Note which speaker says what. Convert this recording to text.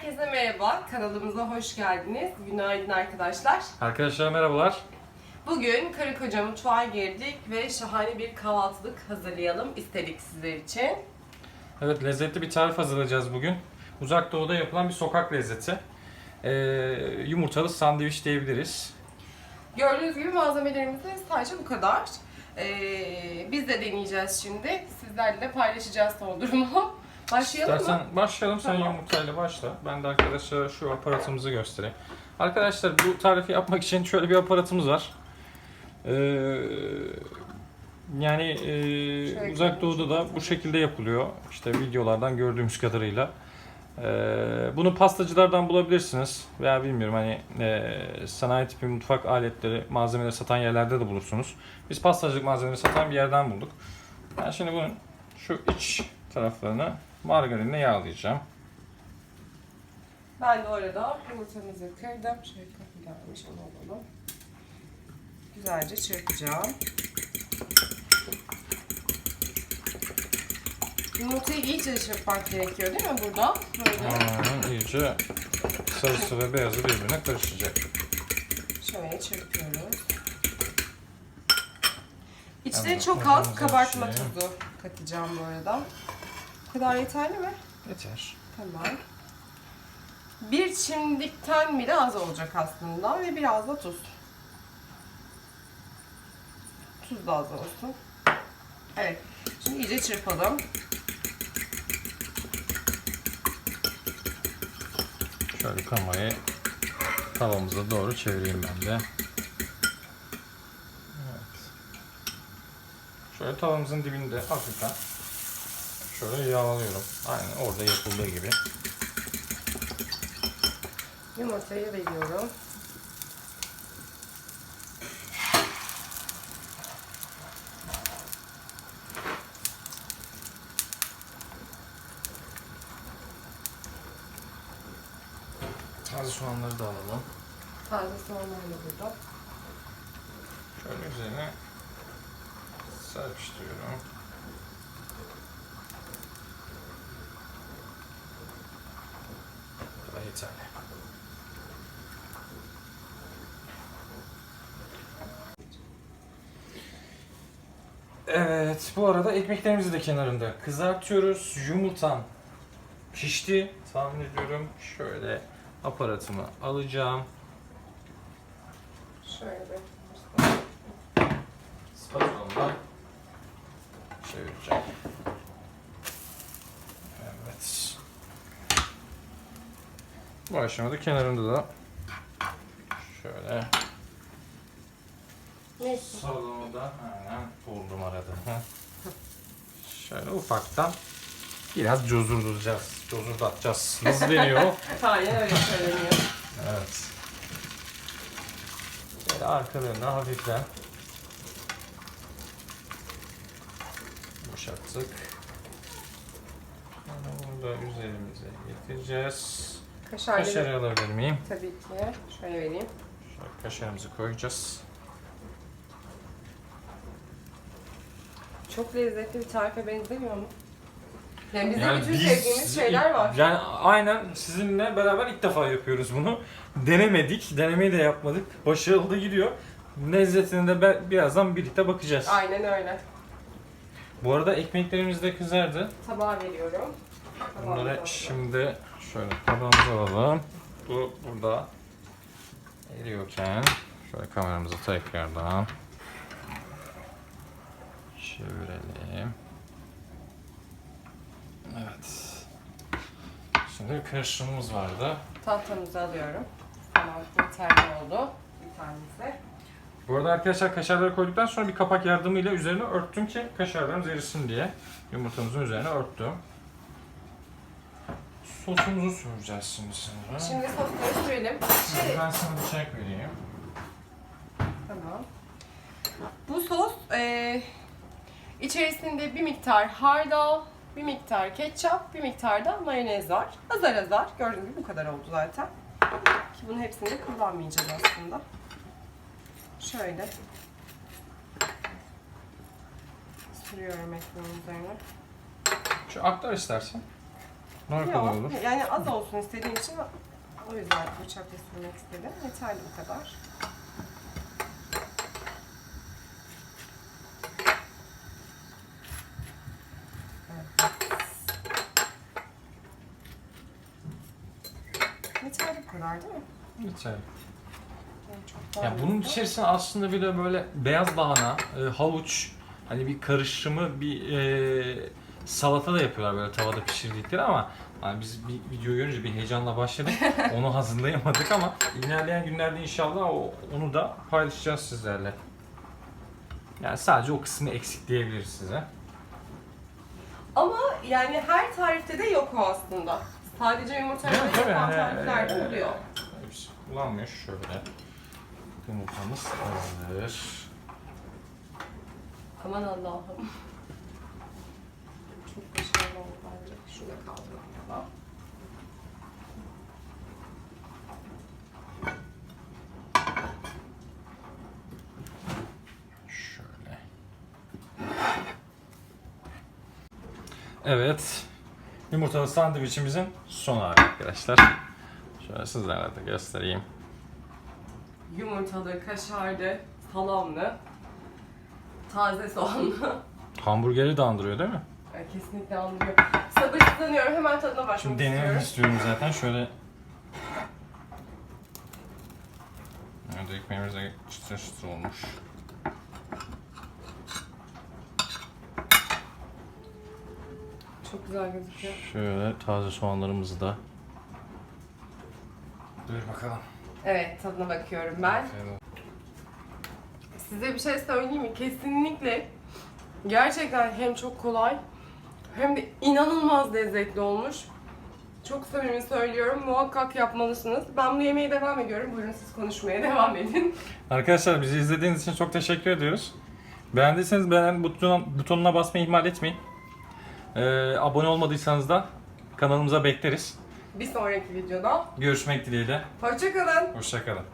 Speaker 1: Herkese merhaba, kanalımıza hoş geldiniz. Günaydın arkadaşlar.
Speaker 2: Arkadaşlar merhabalar.
Speaker 1: Bugün karı koca mutfağa girdik ve şahane bir kahvaltılık hazırlayalım istedik sizler için.
Speaker 2: Evet lezzetli bir tarif hazırlayacağız bugün. Uzak Doğu'da yapılan bir sokak lezzeti. Ee, yumurtalı sandviç diyebiliriz.
Speaker 1: Gördüğünüz gibi malzemelerimiz de sadece bu kadar. Ee, biz de deneyeceğiz şimdi. Sizlerle de paylaşacağız son durumu. Başlayalım mı?
Speaker 2: İstersen başlayalım sen
Speaker 1: Tamam.
Speaker 2: yumurtayla başla. Ben de arkadaşlara şu aparatımızı göstereyim. Arkadaşlar bu tarifi yapmak için şöyle bir aparatımız var. Ee, yani e, Uzak Doğu'da da bu şekilde yapılıyor. İşte videolardan gördüğümüz kadarıyla. Ee, bunu pastacılardan bulabilirsiniz veya bilmiyorum hani e, sanayi tipi mutfak aletleri, malzemeleri satan yerlerde de bulursunuz. Biz pastacılık malzemeleri satan bir yerden bulduk. Ben şimdi bunun şu iç taraflarını margarinle yağlayacağım.
Speaker 1: Ben de orada yumurtamızı kırdım. Şöyle kapı gelmiş, onu alalım. Güzelce çırpacağım. Yumurtayı iyice çırpmak gerekiyor değil mi burada? Böyle
Speaker 2: Aynen iyice sarısı ve beyazı birbirine karışacak.
Speaker 1: şöyle çırpıyoruz. İçine çok az kabartma tuzu katacağım bu arada. Bu kadar yeterli mi?
Speaker 2: Yeter.
Speaker 1: Tamam. Bir çimdikten bile az olacak aslında ve biraz da tuz. Tuz da az olsun. Evet. Şimdi iyice çırpalım.
Speaker 2: Şöyle kamerayı tavamıza doğru çevireyim ben de. Evet. Şöyle tavamızın dibinde hafiften şöyle yağlıyorum. Aynen orada yapıldığı gibi.
Speaker 1: Yumurtayı veriyorum.
Speaker 2: Taze soğanları da alalım.
Speaker 1: Taze soğanlarla burada.
Speaker 2: Şöyle üzerine serpiştiriyorum. Yeterli. Evet, bu arada ekmeklerimizi de kenarında kızartıyoruz. Yumurtam pişti. Tahmin ediyorum. Şöyle aparatımı alacağım.
Speaker 1: Şöyle.
Speaker 2: Spatulamla çevireceğim. Evet. Bu aşamada kenarında da şöyle
Speaker 1: Neyse.
Speaker 2: salonu da aynen buldum arada. Şöyle ufaktan biraz cozurduracağız. Cozurdatacağız. Nasıl deniyor?
Speaker 1: Aynen öyle söyleniyor.
Speaker 2: Evet. Şöyle arkalarına hafiften boşalttık. Bunu da üzerimize getireceğiz.
Speaker 1: Kaşar,
Speaker 2: Kaşarı alabilir miyim?
Speaker 1: tabii ki. Şöyle vereyim.
Speaker 2: Şöyle kaşarımızı koyacağız.
Speaker 1: Çok lezzetli bir tarife benzemiyor mu? Yani bizim
Speaker 2: Yani
Speaker 1: bütün sevdiğimiz şeyler var.
Speaker 2: Yani aynen sizinle beraber ilk defa yapıyoruz bunu. Denemedik, denemeyi de yapmadık. Başarılı da gidiyor. Lezzetine de be- birazdan birlikte bakacağız.
Speaker 1: Aynen öyle.
Speaker 2: Bu arada ekmeklerimiz de kızardı.
Speaker 1: Tabağa veriyorum. Tabağımıza
Speaker 2: Bunları şimdi şöyle tabağımıza alalım. Bu burada eriyorken şöyle kameramızı tekrardan çevirelim. Evet. Şimdi bir karışımımız vardı.
Speaker 1: Tahtamızı alıyorum. Tamam, yeterli oldu. Bir tanesi.
Speaker 2: Bu arada arkadaşlar kaşarları koyduktan sonra bir kapak yardımıyla üzerine örttüm ki kaşarlarımız erisin diye. Yumurtamızın üzerine örttüm. Sosumuzu süreceğiz şimdi sanırım.
Speaker 1: Şimdi sosları sürelim. Şey,
Speaker 2: Ben sana bıçak vereyim.
Speaker 1: tamam. Bu sos e, içerisinde bir miktar hardal, bir miktar ketçap, bir miktar da mayonez var. Azar azar. Gördüğünüz gibi bu kadar oldu zaten. Ki bunun hepsini de kullanmayacağız aslında. Şöyle. Sürüyorum ekmeğin üzerine.
Speaker 2: Şu aktar istersen. Kolay
Speaker 1: Yok,
Speaker 2: olur.
Speaker 1: yani az olsun istediğim için o yüzden bıçakla sürmek istedim. Yeterli bu kadar. Evet. Yeterli bu kadar değil mi?
Speaker 2: Güzel.
Speaker 1: Yani çok daha
Speaker 2: Ya bunun
Speaker 1: fazla.
Speaker 2: içerisine aslında bir de böyle beyaz lahana, e, havuç, hani bir karışımı bir e, salata da yapıyorlar böyle tavada pişirdikleri ama hani biz bir video görünce bir heyecanla başladık. Onu hazırlayamadık ama ilerleyen günlerde inşallah o, onu da paylaşacağız sizlerle. Yani sadece o kısmı eksik diyebiliriz size.
Speaker 1: Ama yani her tarifte de yok o aslında. Sadece
Speaker 2: Değil mi? Tabii
Speaker 1: yapan
Speaker 2: yani,
Speaker 1: tariflerde
Speaker 2: e,
Speaker 1: oluyor.
Speaker 2: Kullanmıyor şöyle. Yumurtamız hazır.
Speaker 1: Aman Allah'ım. Çok başarılı oldu bence. Şurada kaldıralım tamam.
Speaker 2: Şöyle. Evet. Yumurtalı sandviçimizin son hali arkadaşlar. Şöyle sizlere de göstereyim.
Speaker 1: Yumurtalı, kaşarlı, salamlı, taze soğanlı.
Speaker 2: Hamburgeri de andırıyor değil mi?
Speaker 1: Kesinlikle anlıyor. Sabırsızlanıyorum. Hemen tadına bakmak
Speaker 2: Şimdi
Speaker 1: istiyorum.
Speaker 2: denemek istiyorum zaten. Şöyle Evet ekmeğimiz de çıtır çıtır olmuş.
Speaker 1: Çok güzel gözüküyor.
Speaker 2: Şöyle taze soğanlarımızı da. Dur bakalım.
Speaker 1: Evet tadına bakıyorum ben. Size bir şey söyleyeyim mi? Kesinlikle gerçekten hem çok kolay hem de inanılmaz lezzetli olmuş. Çok samimi söylüyorum. Muhakkak yapmalısınız. Ben bunu yemeye devam ediyorum. Buyurun siz konuşmaya devam edin.
Speaker 2: Arkadaşlar bizi izlediğiniz için çok teşekkür ediyoruz. Beğendiyseniz beğen butonuna, butonuna basmayı ihmal etmeyin. Ee, abone olmadıysanız da kanalımıza bekleriz.
Speaker 1: Bir sonraki videoda.
Speaker 2: Görüşmek dileğiyle.
Speaker 1: Hoşçakalın.
Speaker 2: Hoşçakalın.